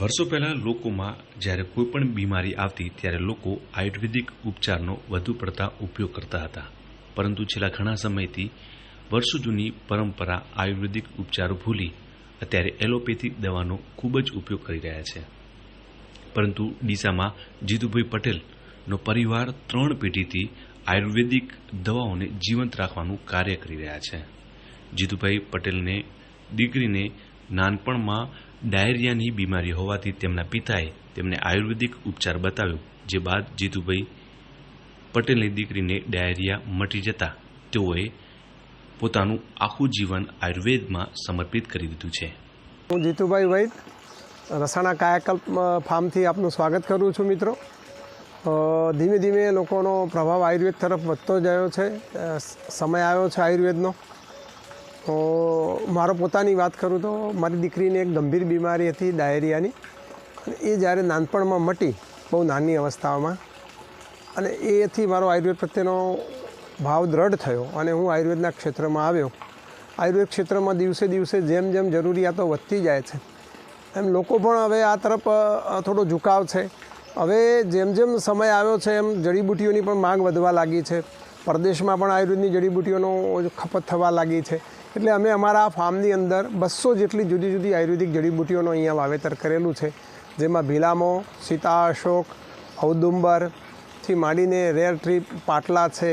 વર્ષો પહેલાં લોકોમાં જ્યારે કોઈ પણ બીમારી આવતી ત્યારે લોકો આયુર્વેદિક ઉપચારનો વધુ પડતા ઉપયોગ કરતા હતા. પરંતુ છેલ્લા ઘણા સમયથી વર્ષો જૂની પરંપરા આયુર્વેદિક ઉપચારો ભૂલી અત્યારે એલોપેથી દવાનો ખૂબ જ ઉપયોગ કરી રહ્યા છે. પરંતુ ડીસામાં જીતુભાઈ પટેલનો પરિવાર ત્રણ પેઢીથી આયુર્વેદિક દવાઓને જીવંત રાખવાનું કાર્ય કરી રહ્યા છે. જીતુભાઈ પટેલને, દીકરીને નાનપણમાં ડાયરિયાની બીમારી હોવાથી તેમના પિતાએ તેમને આયુર્વેદિક ઉપચાર બતાવ્યો, જે બાદ જીતુભાઈ પટેલની દીકરીને ડાયરિયા મટી જતા તેઓએ પોતાનું આખું જીવન આયુર્વેદમાં સમર્પિત કરી દીધું છે. હું જીતુભાઈ વૈદ, રસાણા કાયાકલ્પ ફાર્મથી આપનું સ્વાગત કરું છું મિત્રો. ધીમે ધીમે લોકોનો પ્રભાવ આયુર્વેદ તરફ વધતો ગયો છે. સમય આવ્યો છે આયુર્વેદનો. તો મારો પોતાની વાત કરું તો મારી દીકરીને એક ગંભીર બીમારી હતી ડાયરિયાની. અને એ જ્યારે નાનપણમાં મટી, બહુ નાની અવસ્થામાં, અને એથી મારો આયુર્વેદ પ્રત્યેનો ભાવ દ્રઢ થયો અને હું આયુર્વેદના ક્ષેત્રમાં આવ્યો. આયુર્વેદ ક્ષેત્રમાં દિવસે દિવસે જેમ જેમ જરૂરિયાતો વધતી જાય છે, એમ લોકો પણ હવે આ તરફ થોડો ઝુકાવ છે. હવે જેમ જેમ સમય આવ્યો છે, એમ જડીબુટીઓની પણ માંગ વધવા લાગી છે. પરદેશમાં પણ આયુર્વેદની જડીબુટીઓનો ખપત થવા લાગી છે. એટલે અમે અમારા આ ફાર્મની અંદર બસો જેટલી જુદી જુદી આયુર્વેદિક જડીબુટીઓનું અહીંયા વાવેતર કરેલું છે. જેમાં ભીલામો સીતા અશોક ઔદુંબરથી માંડીને રેર ટ્રી પાટલા છે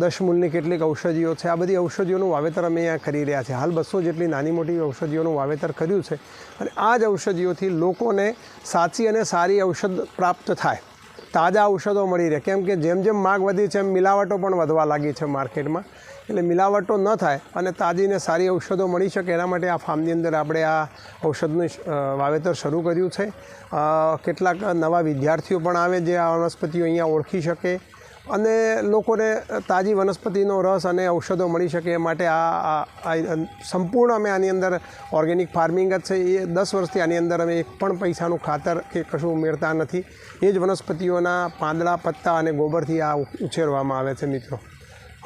દશમૂલની કેટલીક ઔષધિઓ છે. આ બધી ઔષધિઓનું વાવેતર અમે અહીંયા કરી રહ્યા છીએ. હાલ બસો જેટલી નાની મોટી ઔષધિઓનું વાવેતર કર્યું છે અને આ જ ઔષધિઓથી લોકોને સાચી અને સારી ઔષધ પ્રાપ્ત થાય. તાજા ઔષધો મળી રહે. કેમ કે જેમ જેમ માગ વધી છે, એમ મિલાવટો પણ વધવા લાગી છે માર્કેટમાં. એટલે મિલાવટો ન થાય અને તાજી ને સારી ઔષધો મળી શકે એના માટે આ ફાર્મની અંદર આપણે આ ઔષધનું વાવેતર શરૂ કર્યું છે. કેટલાક નવા વિદ્યાર્થીઓ પણ આવે જે આ વનસ્પતિઓ અહીંયા ઓળખી શકે અને લોકોને તાજી વનસ્પતિનો રસ અને ઔષધો મળી શકે એ માટે આ સંપૂર્ણ અમે આની અંદર ઓર્ગેનિક ફાર્મિંગ જ છે. એ દસ વર્ષથી આની અંદર અમે એક પણ પૈસાનું ખાતર કે કશું ઉમેરતા નથી. એ જ વનસ્પતિઓના પાંદડા, પત્તા અને ગોબરથી આ ઉછેરવામાં આવે છે મિત્રો.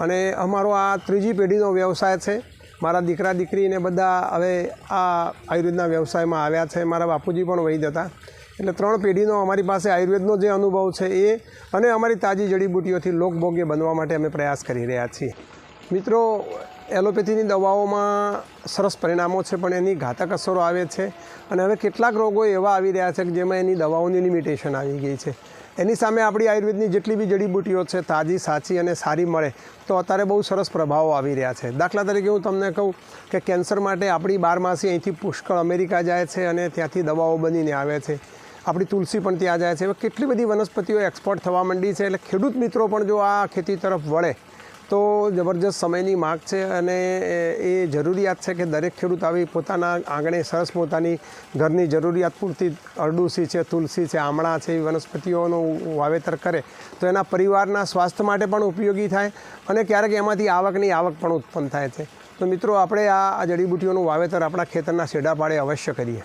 અને અમારો આ ત્રીજી પેઢીનો વ્યવસાય છે. મારા દીકરા, દીકરીને બધા હવે આ આયુર્વેદના વ્યવસાયમાં આવ્યા છે. મારા બાપુજી પણ વૈદ હતા. એટલે ત્રણ પેઢીનો અમારી પાસે આયુર્વેદનો જે અનુભવ છે એ અને અમારી તાજી જડીબુટીઓથી લોકભોગ્ય બનવા માટે અમે પ્રયાસ કરી રહ્યા છીએ. મિત્રો, એલોપેથીની દવાઓમાં સરસ પરિણામો છે, પણ એની ઘાતક અસરો આવે છે. અને હવે કેટલાક રોગો એવા આવી રહ્યા છે કે જેમાં એની દવાઓની લિમિટેશન આવી ગઈ છે. એની સામે આપણી આયુર્વેદની જેટલી બી જડીબુટીઓ છે, તાજી, સાચી અને સારી મળે, તો અત્યારે બહુ સરસ પ્રભાવો આવી રહ્યા છે. દાખલા તરીકે હું તમને કહું કે કેન્સર માટે આપણી બારમાસી અહીંથી પુષ્કળ અમેરિકા જાય છે અને ત્યાંથી દવાઓ બનીને આવે છે. આપણી તુલસી પણ ત્યાં જાય છે. હવે કેટલી બધી વનસ્પતિઓ એક્સપોર્ટ થવા માંડી છે. એટલે ખેડૂત મિત્રો પણ જો આ ખેતી તરફ વળે તો જબરજસ્ત સમયની માગ છે અને એ જરૂરિયાત છે કે દરેક ખેડૂત આવી પોતાના આંગણે સરસ પોતાની ઘરની જરૂરિયાત પૂરતી અરડુસી છે, તુલસી છે, આમળા છે, એવી વનસ્પતિઓનું વાવેતર કરે તો એના પરિવારના સ્વાસ્થ્ય માટે પણ ઉપયોગી થાય અને ક્યારેક એમાંથી આવકની આવક પણ ઉત્પન્ન થાય છે. તો મિત્રો, આપણે આ જડીબુટીઓનું વાવેતર આપણા ખેતરના શેડા પાડે અવશ્ય કરીએ.